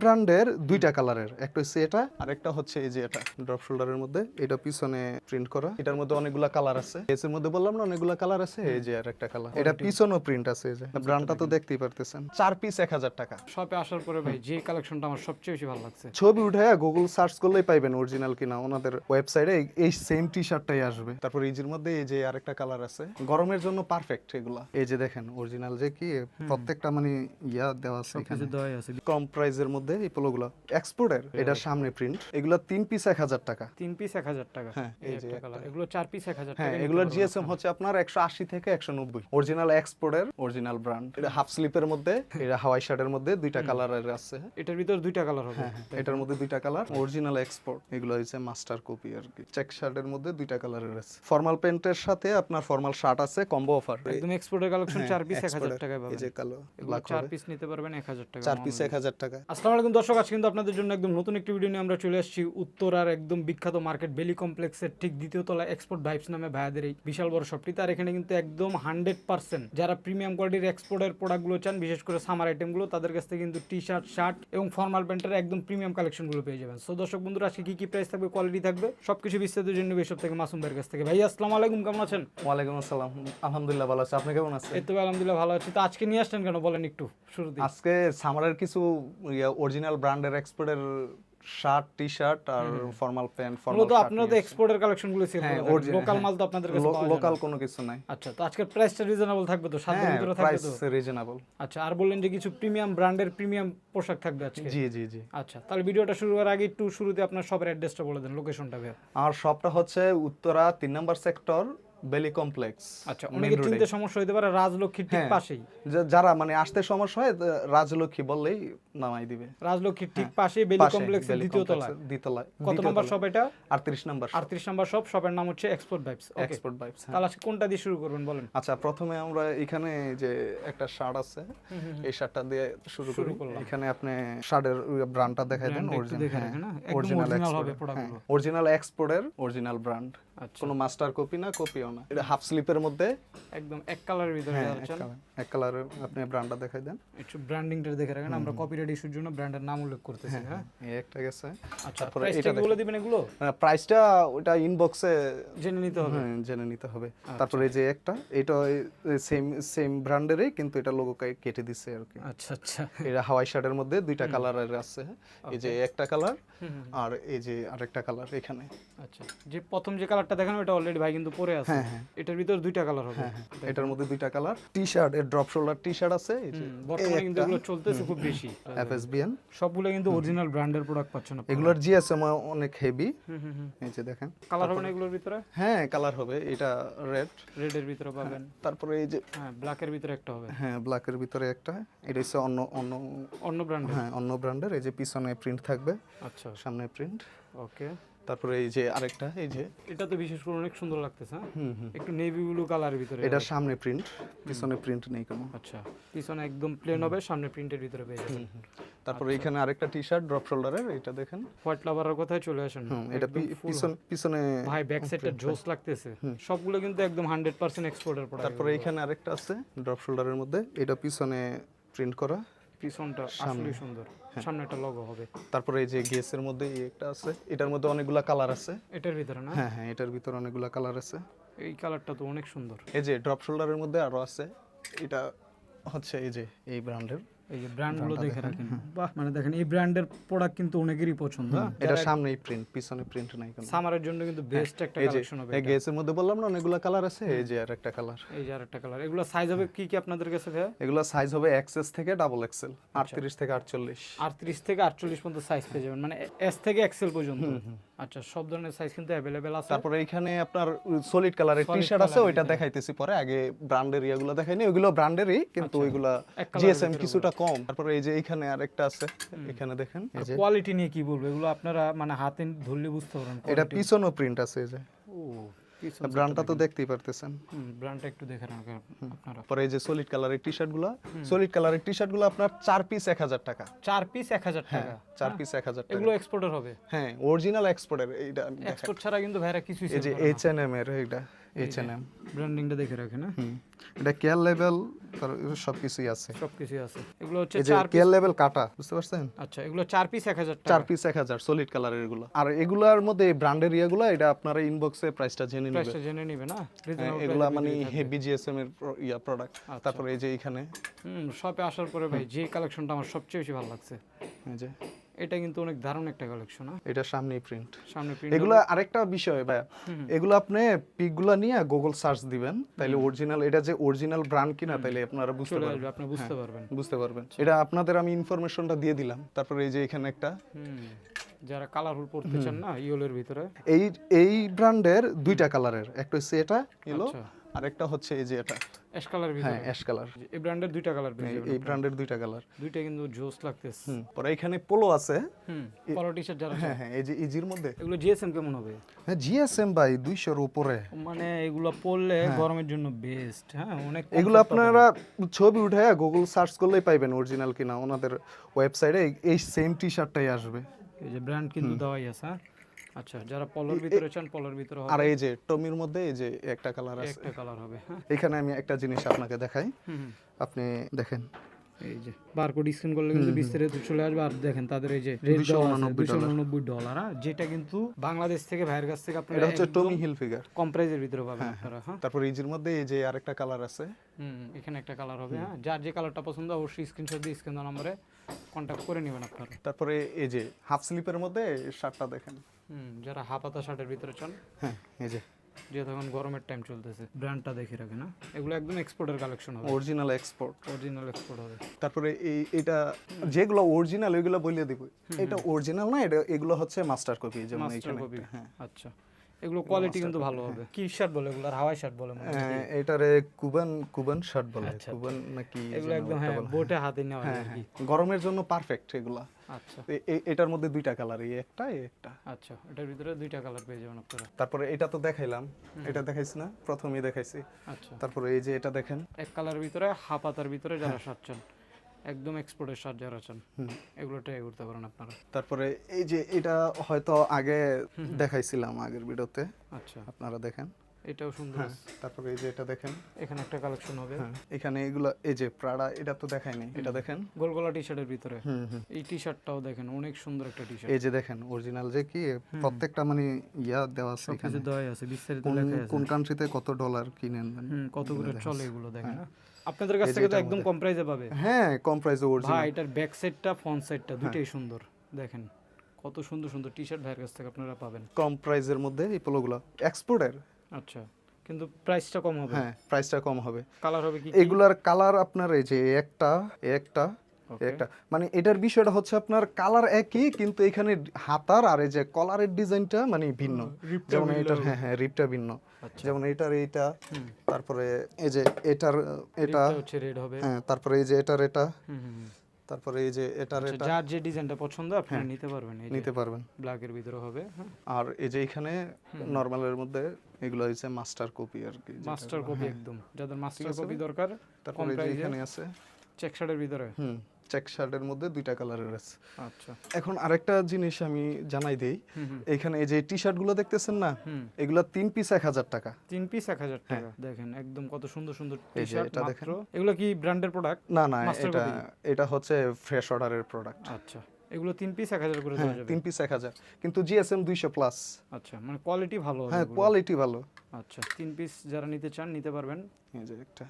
ব্র্যান্ডের দুইটা কালারের একটা হচ্ছে এটা আর একটা হচ্ছে এই যে এটা ড্রপ শোল্ডারের মধ্যে। এটা পিছনে প্রিন্ট করা। এটার মধ্যে অনেকগুলা কালার আছে। এস এর মধ্যে বললাম না অনেকগুলা কালার আছে? এই যে আর একটা কালার। এটা পিছনেও প্রিন্ট আছে এই যে। ব্র্যান্ডটা তো দেখতেই পারতেছেন। চার পিস এক হাজার টাকা। শপে আসার পরে ভাই যে কালেকশনটা আমার সবচেয়ে বেশি ভালো লাগছে। ছবি উঠে গুগল সার্চ করলেই পাইবেন অরিজিনাল কিনা। ওনাদের ওয়েবসাইটে এই সেম টি শার্টটাই আসবে। তারপর এইজির মধ্যে এই যে আরেকটা কালার আছে। গরমের জন্য পারফেক্ট এগুলা। এই যে দেখেন অরিজিনাল যে কি প্রত্যেকটা মানে ইয়া দেওয়া আছে কম প্রাইসের মধ্যে এই পোলোগুলো। এক্সপোর্টের এটা সামনে প্রিন্ট এগুলো তিন পিস এক হাজার টাকা। তিন পিস এক হাজার টাকা। হ্যাঁ, এই যে এগুলো চার পিস এক হাজার হ্যাঁ টাকা এগুলোর জিএসএম হচ্ছে আপনার একশো আশি থেকে একশো নব্বই। অরিজিনাল এক্সপোর্টের অরিজিনাল ব্র্যান্ড এটা হাফ স্লিপের মধ্যে এটা হাওয়াই শার্টের মধ্যে দুইটা কালারের আছে। এটার ভিতর দুইটা কালার হবে। হ্যাঁ, হ্যাঁ, এটার মধ্যে দুইটা কালার অরিজিনাল এক্সপোর্ট এগুলো হচ্ছে মাস্টার কপি আর কি। চেক শার্টের মধ্যে দুইটা কালারের আছে। ফর্মাল প্যান্টের সাথে আপনার ফর্মাল শার্ট আছে কম্বো অফার একদম এক্সপোর্টের কালেকশন চার পিস এক হাজার টাকায় এই যে কালো চার পিস নিতে পারবেন এক হাজার টাকা চার পিস এক হাজার টাকা। আসসালামু আলাইকুম দর্শক আজকে কিন্তু আপনাদের জন্য একদম নতুন একটি ভিডিও নিয়ে আমরা চলে আসছি উত্তরার একদম বিখ্যাত মার্কেট বেলি কমপ্লেক্সের ঠিক দ্বিতীয় তলা এক্সপোর্ট ভাইবস নামে ভাইয়াদের এই বিশাল বড় শপটি তার এখানে কিন্তু একদম হান্ড্রেড পার্সেন্ট যারা প্রিমিয়াম কোয়ালিটির এক্সপোর্টের প্রোডাক্টগুলো চান বিশেষ করে সামার আইটেমগুলো তাদের কাছ থেকে কিন্তু টি শার্ট শার্ট এবং ফর্মাল প্যান্টের একদম প্রিমিয়াম কালেকশনগুলো পেয়ে যাবেন। সো দর্শক বন্ধুরা আজকে কি কি প্রাইস থাকবে কোয়ালিটি থাকবে সবকিছু বিস্তারিত জন্য এসব থেকে মাসুম ভাইয়ের কাছ থেকে। ভাই আসসালামু আলাইকুম কেমন আছেন? ওয়ালাইকুম আসসালাম। আলহামদুলিল্লাহ ভালো আছে। আপনি কেমন আছেন? এই তো আলহামদুলিল্লাহ ভালো আছি। তো আজকে নিয়ে আসছেন কেন? বলেন একটু শুরুতে আজকে সামারের কিছু অরিজিনাল ব্র্যান্ডের এক্সপোর্টের শার্ট টি শার্ট আর ফর্মাল প্যান্ট ফর্মাল আপনারা তো এক্সপোর্টের কালেকশনগুলো সেল হ্যাঁ, করেন original, লোকাল মাল তো আপনাদের কাছে পাওয়া লোকাল কোনো কিছু নাই। আচ্ছা তো আজকের প্রাইসটা রিজনেবল থাকবে তো? সাধ্যের হ্যাঁ ভিতরে থাকবে তো? প্রাইস রিজনেবল আচ্ছা আর বললেন যে কিছু প্রিমিয়াম ব্র্যান্ডের প্রিমিয়াম পোশাক থাকবে আজকে। জি জি জি। আচ্ছা তাহলে ভিডিওটা শুরু করার আগে একটু শুরুতে আপনার শপের অ্যাড্রেসটা বলে দেন লোকেশনটা ভাই আর শপটা হচ্ছে উত্তরা তিন নম্বর সেক্টর বেলি কমপ্লেক্স আচ্ছা অনেকে চিনতে সমস্যা হতে পারে রাজলক্ষ্মীর ঠিক হ্যাঁ। পাশেই। যারা মানে আসতে সমস্যা হয় আহ, রাজলক্ষ্মী বললেই নামাই দিবে। রাজলক্ষ্মীর ঠিক পাশেই বেলি কমপ্লেক্সের দ্বিতীয় তলায়। দ্বিতলায় কত নম্বর শপ এটা? আটত্রিশ নম্বর আটত্রিশ নম্বর শপ শপের নাম হচ্ছে এক্সপোর্ট ভাইবস এক্সপোর্ট বাইপস তাহলে আজকে কোনটা দিয়ে শুরু করবেন বলেন? আচ্ছা প্রথমে আমরা এখানে যে একটা শার্ট আছে এই শার্টটা দিয়ে শুরু করি। এখানে আপনি শার্টের ব্র্যান্ডটা দেখাই দেন হ্যাঁ? অরিজিনাল অরিজিনাল এক্সপোর্টের অরিজিনাল ব্র্যান্ড কোনো মাস্টার কপি না কপিও না। এটা হাফ স্লিপের মধ্যে। একদম এক কালারের ভিতরে হ্যাঁ যাচ্ছেন এক কালার কালারের আপনি ব্র্যান্ডটা দেখাই দেন। একটু ব্র্যান্ডিংটা দেখে রাখেন। আমরা কপিরাইট ইস্যুর জন্য ব্র্যান্ডের নাম উল্লেখ করতেছি হ্যাঁ এই একটা গেছে। আচ্ছা তারপরে এটা বলে দিবেন এগুলো? প্রাইসটা ওটা ইনবক্সে জেনে নিতে হবে। জেনে নিতে হবে। আচ্ছা। তারপরে এই যে একটা এটা সেম সেম ব্র্যান্ডেরই কিন্তু এটা লোগো কেটে দিচ্ছে আর কি। আচ্ছা আচ্ছা। এটা হাওয়াই শার্টের মধ্যে দুইটা কালারের আছে এই যে একটা কালার আর এই যে আরেকটা কালার এখানে। আচ্ছা যে প্রথম যে কালারটা দেখানো এটা অলরেডি ভাই কিন্তু পরে আছে। হ্যাঁ, হ্যাঁ। এটার ভিতর দুইটা কালার হবে। হ্যাঁ হ্যাঁ। এটার মধ্যে দুইটা কালার টি শার্ট এর ড্রপ শোল্ডার টি শার্ট আছে বর্তমানে কিন্তু এগুলো চলতেছে খুব বেশি। এফএসবিএন সবগুলো কিন্তু অরিজিনাল ব্র্যান্ডের প্রোডাক্ট পাচ্ছেন আপনারা। এগুলোর জিএসএম অনেক হেভি এই যে দেখেন। কালার হবে না এগুলোর ভিতরে? হ্যাঁ কালার হবে। এটা রেড রেডের ভিতরে পাবেন। তারপরে এই যে হ্যাঁ ব্ল্যাকের ভিতরে একটা হবে। হ্যাঁ ব্ল্যাকের ভিতরে একটা। এটা হচ্ছে অন্য অন্য অন্য ব্র্যান্ডের হ্যাঁ অন্য ব্র্যান্ডের এই যে পিছনে প্রিন্ট থাকবে। আচ্ছা। সামনে প্রিন্ট ওকে তারপরে এই যে আরেকটা এই যে। এটা তো বিশেষ করে অনেক সুন্দর লাগতেছে হ্যাঁ? হুম হুম। একটু নেভি ব্লু কালারের ভিতরে। এটা সামনে প্রিন্ট পিছনে প্রিন্ট নেই কোনো। আচ্ছা পিছনে একদম প্লেন হবে সামনে প্রিন্টের ভিতরে পেয়ে যাবেন। তারপরে এখানে আরেকটা টি শার্ট ড্রপ শোল্ডারের এটা দেখেন। হোয়াইট লাভারের কথায় চলে আসেন। হুম এটা পিছন পিছনে ভাই ব্যাক সাইডটা জোস লাগতেছে। সবগুলো কিন্তু একদম হান্ড্রেড পার্সেন্ট এক্সপোর্টের প্রোডাক্ট তারপরে এখানে আরেকটা আছে ড্রপ শোল্ডারের মধ্যে। এটা পিছনে প্রিন্ট করা। পিছনটা আসলে সুন্দর। হ্যাঁ। সামনে একটা লগো হবে। তারপরে এই যে গেসের মধ্যে এই একটা আছে এটার মধ্যে অনেকগুলা কালার আছে। এটার ভিতরে না? হ্যাঁ হ্যাঁ এটার ভিতরে অনেকগুলা কালার আছে। এই কালারটা তো অনেক সুন্দর। এই যে ড্রপ শোল্ডারের মধ্যে আরও আছে। এটা হচ্ছে এই যে এই ব্র্যান্ডের এই যে ব্র্যান্ডগুলো দেখে রাখেন বাহ মানে দেখেন এই ব্র্যান্ডের প্রোডাক্ট কিন্তু অনেকেরই পছন্দ। হ্যাঁ? এটা সামনেই প্রিন্ট পিছনে প্রিন্ট নাই কোনো। সামারের জন্য কিন্তু বেস্ট একটা কালেকশন হবে এই গেসের মধ্যে বললাম না অনেকগুলা কালার আছে এই যে আর একটা কালার এই যে কালার এগুলো সাইজ হবে কি কি আপনাদের কাছে ভাইয়া? এগুলো সাইজ হবে এক্সএস থেকে ডাবল এক্সেল আটত্রিশ থেকে আটচল্লিশ। আটত্রিশ থেকে আটচল্লিশ পর্যন্ত সাইজ পেয়ে যাবেন মানে এস থেকে এক্সেল পর্যন্ত। আচ্ছা সব ধরনের সাইজ কিন্তু অ্যাভেলেবেল আছে। তারপরে এখানে আপনার সলিড কালারের টি শার্ট আছে ওইটা দেখাইতেছি পরে। আগে ব্র্যান্ডের ইয়াগুলো দেখাইনি ওইগুলো ব্র্যান্ডেরই কিন্তু ওইগুলা আচ্ছা। colour জিএসএম কিছুটা কম। তারপরে এই যে এখানে আরেকটা আছে এখানে দেখেন কোয়ালিটি নিয়ে কি বলব? এগুলো আপনারা মানে হাতে ধরলে বুঝতে পারবেন এটা পিছনও প্রিন্ট আছে এই যে। ও ব্র্যান্ডটা তো দেখতেই পারতেছেন। ব্র্যান্ডটা একটু দেখে রাখেন আপনারা। পরে এই যে সলিড কালারের টি শার্টগুলা সলিড কালারের টি শার্টগুলো আপনার চার পিস এক হাজার টাকা। চার পিস এক হাজার টাকা? চার পিস এক হাজার টাকা। এগুলো এক্সপোর্টার হবে? হ্যাঁ অরিজিনাল এক্সপোর্টের এইটা এক্সপোর্ট ছাড়া কিন্তু ভাইরা কিছুই এই যে sell এইচ এন এম এর এইটা। এইচ এন এম ব্র্যান্ডিংটা দেখে রাখেন হ্যাঁ? হুম। এটা কেয়ার লেভেল সব কিছুই আছে। সব কিছুই আছে। এগুলো হচ্ছে চার কেয়ার লেভেল কাটা বুঝতে পারছেন? আচ্ছা এগুলো চার পিস এক হাজার চার পিস এক হাজার সলিড কালারের এগুলো। আর এগুলার মধ্যে ব্র্যান্ডের ইয়াগুলো এটা আপনারা ইনবক্সে প্রাইসটা জেনে নেবেন প্রাইসটা জেনে নিবে না? হ্যাঁ, এগুলা মানে। হেভি জিএসএম এর ইয়া প্রোডাক্ট আচ্ছা। তারপরে এই যে এখানে হুম শপে আসার পরে ভাই যে কালেকশনটা আমার সবচেয়ে বেশি ভালো লাগছে। এই যে। এটা কিন্তু অনেক দারুণ একটা কালেকশন হ্যাঁ? এটা সামনে প্রিন্ট সামনে প্রিন্ট এগুলো আরেকটা বিষয় ভাই এগুলো আপনি পিকগুলো নিয়ে গুগল সার্চ দিবেন তাইলে অরিজিনাল এটা যে অরিজিনাল ব্র্যান্ড কিনা তাইলে আপনারা বুঝতে পারবেন। আপনি বুঝতে পারবেন। বুঝতে পারবেন। এটা আপনাদের আমি ইনফরমেশনটা দিয়ে দিলাম তারপরে এই যে এখানে একটা। যারা কালারফুল পড়তে চান না ইয়েলোর ভিতরে। এই এই ব্র্যান্ডের দুইটা কালারের একটা হচ্ছে এটা ইয়েলো আর একটা হচ্ছে এই যে এটা। অ্যাশ কালার ভিতরে। হ্যাঁ অ্যাশ কালার। এই ব্র্যান্ডের দুইটা কালার পেয়ে এই ব্র্যান্ডের দুইটা কালার। দুইটা কিন্তু জোস লাগতেছে। হুম। পরে এখানে পোলো আছে। হুম পলো টি শার্ট যারা হ্যাঁ হ্যাঁ এই যে ইজির মধ্যে। এগুলো জিএসএম কেমন হবে? হ্যাঁ জিএসএম ভাই দুইশোর উপরে। মানে এগুলো পরলে গরমের জন্য বেস্ট হ্যাঁ অনেক এগুলো আপনারা ছবি উঠে গুগল সার্চ করলেই পাইবেন অরিজিনাল কিনা। ওনাদের ওয়েবসাইটে এই সেম টি শার্টটাই আসবে। এই যে ব্র্যান্ড কিন্তু দেওয়াই আছে হ্যাঁ? আচ্ছা যারা পলোর ভিতরে চান পলোর ভিতরে হবে। আর এই যে টমির মধ্যে এই যে একটা কালার আছে। একটা কালার হবে হ্যাঁ। এখানে আমি একটা জিনিস আপনাকে দেখাই। আপনি দেখেন। এই যে বারকোড স্ক্যান করলে কিন্তু বিস্তারিত চলে আসবে। আর দেখেন তাদের এই যে রেট দেওয়া আছে 299 দুশো ডলার হ্যাঁ। যেটা কিন্তু বাংলাদেশ থেকে ভাইয়ের কাছ থেকে এটা হচ্ছে টমি হিল ফিগার কম প্রাইজের ভিতরে পাবেন আপনারা হ্যাঁ। তারপর মধ্যে এই যে আরেকটা কালার আছে। হুম এখানে একটা কালার হবে হ্যাঁ। যার যে কালারটা পছন্দ অবশ্যই স্ক্রিনশট দিয়ে স্ক্রিন নম্বরে কন্ট্যাক্ট করে নেবেন আপনারা। তারপরে এই যে হাফ স্লিপের মধ্যে শার্টটা দেখেন। হুম যারা হাফাতা শার্টের ভিতরে চান হ্যাঁ এই যে। যে তখন গরমের টাইম চলতেছে। ব্র্যান্ডটা দেখে রাখে না? এগুলো একদম এক্সপোর্টের কালেকশন হবে। অরিজিনাল এক্সপোর্ট অরিজিনাল এক্সপোর্ট হবে। তারপরে এই এটা যেগুলো অরিজিনাল ওইগুলো বলে দেবো। এটা অরিজিনাল না এটা এগুলো হচ্ছে মাস্টার কপি যেমন এখানে কপি হ্যাঁ। আচ্ছা। এগুলো কোয়ালিটি কিন্তু ভালো হবে। কি শার্ট বলে এগুলো? হাওয়াই শার্ট বলে মনে হয়। হ্যাঁ, এটারে কুবান কুবান শার্ট বলে। আচ্ছা, কুবান নাকি এগুলো একদম হ্যাঁ বোটে হাতে নেওয়া হ্যাঁ আর কি। হ্যাঁ। গরমের জন্য পারফেক্ট এগুলা। আচ্ছা। এটার মধ্যে দুইটা কালার এই একটা এই একটা। আচ্ছা এটার ভিতরে দুইটা কালার পেয়ে যাবেন আপনারা। তারপরে এটা তো দেখাইলাম। এটা দেখাইছি না প্রথমেই দেখাইছি। আচ্ছা। তারপরে এই যে এটা দেখেন। এক কালারের ভিতরে হাফ হাতার ভিতরে যারা হ্যাঁ। একদম এক্সপোর্টের শার্ট যারা চান এগুলো ট্রাই করতে পারেন আপনারা। তারপরে এই যে এটা হয়তো আগে দেখাইছিলাম আগের ভিডিওতে। আচ্ছা। আপনারা দেখেন। এটাও সুন্দর। হ্যাঁ তারপরে এই যে এটা দেখেন। এখানে একটা কালেকশন হবে। হ্যাঁ এখানে এগুলো এই যে প্রাড়া এটা তো দেখাইনি এটা দেখেন। গোলগলা টি শার্টের ভিতরে এই টি শার্টটাও দেখেন অনেক সুন্দর একটা টি শার্ট এই যে দেখেন অরিজিনাল যে কি প্রত্যেকটা মানে ইয়া দেওয়া আছে এখানে। কিছু দেওয়াই আছে বিস্তারিত কোন লেখা আছে। কোন কান্ট্রিতে কত ডলার কিনেন কত করে চলে এগুলো দেখেন হ্যাঁ। আপনাদের কাছ থেকে তো একদম কম প্রাইসে পাবে। হ্যাঁ কম প্রাইসে অরিজিনাল ভাই এটার ব্যাক সাইডটা ফ্রন্ট সাইডটা দুটেই সুন্দর। দেখেন কত সুন্দর সুন্দর টি শার্ট ভাইয়ের কাছ থেকে আপনারা পাবেন। কম প্রাইসের মধ্যে এই পোলোগুলো। এক্সপোর্টের আচ্ছা কিন্তু প্রাইসটা কম হবে। হ্যাঁ প্রাইসটা কম হবে। কালার হবে কি এগুলার কালার আপনার এই যে একটা একটা একটা মানে এটার বিষয়টা হচ্ছে আপনার কালার একই কিন্তু এখানে হাতার আর এই যে কলারের ডিজাইনটা মানে ভিন্ন। যেমন এটার হ্যাঁ হ্যাঁ রিপটা ভিন্ন। আচ্ছা। যেমন এটার এইটা তারপরে এই যে এটার এটা হচ্ছে রেড হবে। হ্যাঁ তারপরে এই যে এটার এটা। তারপরে এই যে এটার আচ্ছা, এটা। যার যে ডিজাইনটা পছন্দ আপনি নিতে পারবেন এই নিতে পারবেন। ব্ল্যাকের ভিতরে হবে হ্যাঁ। আর এই যে এখানে নর্মালের মধ্যে এগুলো হচ্ছে মাস্টার কপি আর কি মাস্টার কপি একদম। যাদের মাস্টার কপি দরকার তারপরে এখানে আছে। চেক শার্টের ভিতরে। হুম। চেক শার্টের মধ্যে দুইটা কালারের আছে। আচ্ছা। এখন আরেকটা জিনিস আমি জানাই দেই। এখানে এই যে টি শার্টগুলো দেখতেছেন না এগুলা তিন পিস এক হাজার টাকা। তিন পিস এক হাজার টাকা। দেখেন একদম কত সুন্দর সুন্দর টি হ্যাঁ। শার্ট এটা মাত্র। এগুলো কি ব্র্যান্ডের প্রোডাক্ট না না এটা এটা হচ্ছে ফ্রেশ অর্ডারের প্রোডাক্ট আচ্ছা। এগুলো তিন পিস এক হাজার করে হ্যাঁ দেওয়া যাবে। তিন পিস এক হাজার। কিন্তু জিএসএম দুইশো প্লাস আচ্ছা মানে কোয়ালিটি ভালো হ্যাঁ কোয়ালিটি ভালো। আচ্ছা তিন পিস যারা নিতে চান নিতে পারবেন। এই যে একটা।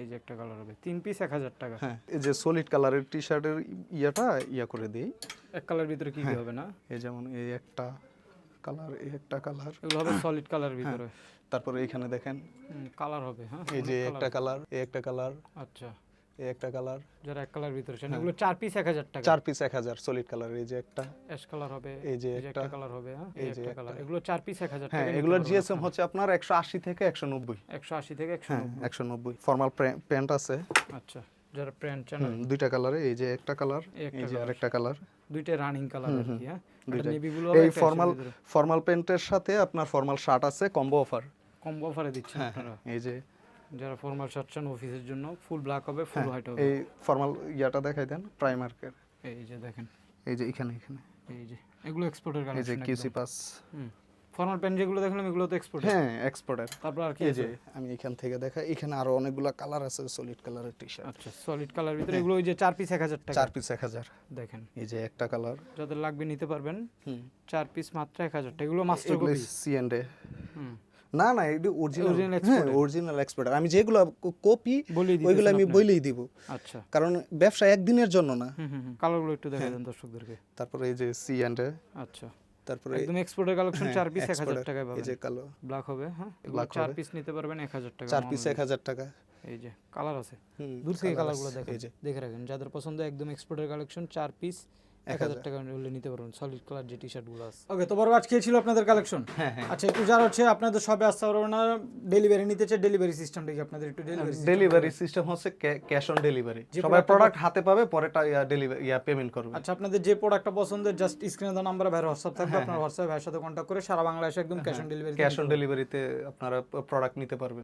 এই যে একটা কালার হবে। তিন পিস এক হাজার টাকা। হ্যাঁ এই যে সলিড কালারের টি শার্টের ইয়াটা ইয়া করে দিই। এক কালার ভিতরে কি হ্যাঁ। হবে না? এই যেমন এই একটা কালার এই একটা কালার এগুলো হবে সলিড কালার ভিতরে। তারপরে এখানে দেখেন। কালার হবে হ্যাঁ এই যে একটা কালার এই একটা কালার আচ্ছা। এই একটা কালার যারা এক কালার ভিতরে এগুলো চার পিস এক হাজার টাকা। হ্যাঁ। চার পিস এক হাজার সলিড কালার এই যে একটা। অ্যাশ কালার হবে এই যে একটা কালার হবে হ্যাঁ এই যে একটা কালার এগুলো চার পিস এক হাজার হ্যাঁ এগুলোর জিএসএম হচ্ছে আপনার একশো আশি থেকে একশো নব্বই। একশো আশি থেকে একশো হ্যাঁ একশো নব্বই। ফর্মাল প্যান্ট আছে। আচ্ছা যারা প্যান্ট চান দুইটা কালারে এই যে একটা কালার এই যে আরেকটা কালার দুইটা রানিং কালার আর কি হ্যাঁ? দুইটাই। নেভি ব্লু এই ফর্মাল ফর্মাল প্যান্টের সাথে আপনার ফর্মাল শার্ট আছে কম্বো অফার কম্বো অফারে দিচ্ছেন হ্যাঁ আপনারা। এই যে যারা ফর্মাল শার্ট চান অফিসের জন্য ফুল ব্ল্যাক হবে ফুল হ্যাঁ, হোয়াইট হবে। এই ফর্মাল ইয়াটা দেখাই দেন প্রাইমার্কের এই যে দেখেন। এই যে এখানে এখানে। এই যে এগুলো এক্সপোর্টের কালেকশন এই যে কিউসি পাস ফর্মাল প্যান্ট যেগুলো দেখলাম এগুলো তো এক্সপোর্ট হ্যাঁ এক্সপোর্টের তারপর আর কি এই? যে আমি এখান থেকে দেখা এখানে আরও অনেকগুলো কালার আছে সলিড কালারের টি শার্ট আচ্ছা সলিড কালার ভিতরে এগুলো ওই যে চার পিস এক হাজার টাকা। চার পিস এক হাজার। দেখেন। এই যে একটা কালার যাদের লাগবে নিতে পারবেন হুম। চার পিস মাত্র এক হাজার টাকা। এগুলো master copy C and A হুম। না না এটা অরিজিনাল হ্যাঁ অরিজিনাল এক্সপোর্টার আমি যেগুলো কপি ওইগুলো আমি। বইলেই দিব। আচ্ছা। কারণ ব্যবসা একদিনের জন্য না। হুম হুম হুম। কালারগুলো একটু দেখা। দেন দর্শকদেরকে। তারপরে এই যে সি এন্ড এ আচ্ছা। তারপরে একদম এক্সপোর্টের কালেকশন হ্যাঁ, চার পিস এক হাজার exporter, টাকায় এই যে কালো। ব্ল্যাক হবে হ্যাঁ? এগুলো Black চার পিস নিতে পারবেন এক হাজার টাকা চার পিস normally। এক হাজার টাকা। এই যে কালার আছে। দূর থেকে কালারগুলো দেখেন। এই যে। দেখে রাখেন। যাদের পছন্দ একদম এক্সপোর্টের কালেকশন চার পিস এক হাজার। টাকা হলে নিতে পারবেন। সলিড কালার যে টি শার্ট আছে। ওকে তো বড় আজকে ছিল আপনাদের কালেকশন হ্যাঁ হ্যাঁ আচ্ছা একটু যারা হচ্ছে আপনাদের সবে আসতে পারবেন না ডেলিভারি নিতে চাই ডেলিভারি সিস্টেমটা কি আপনাদের একটু ডেলিভারি ডেলিভারি সিস্টেম হচ্ছে ক্যাশ অন ডেলিভারি সবাই প্রোডাক্ট হাতে পাবে পরেটা ডেলিভারি ইয়া পেমেন্ট করবে। আচ্ছা আপনাদের যে প্রোডাক্টটা পছন্দের জাস্ট স্ক্রিনে দেওয়া নাম্বার ভাইয়ের হোয়াটসঅ্যাপ থাকবে হ্যাঁ, আপনার হোয়াটসঅ্যাপ ভাইয়ের সাথে কন্ট্যাক্ট করে সারা বাংলাদেশে একদম cash on delivery cash on ডেলিভারিতে আপনারা প্রোডাক্ট নিতে পারবেন।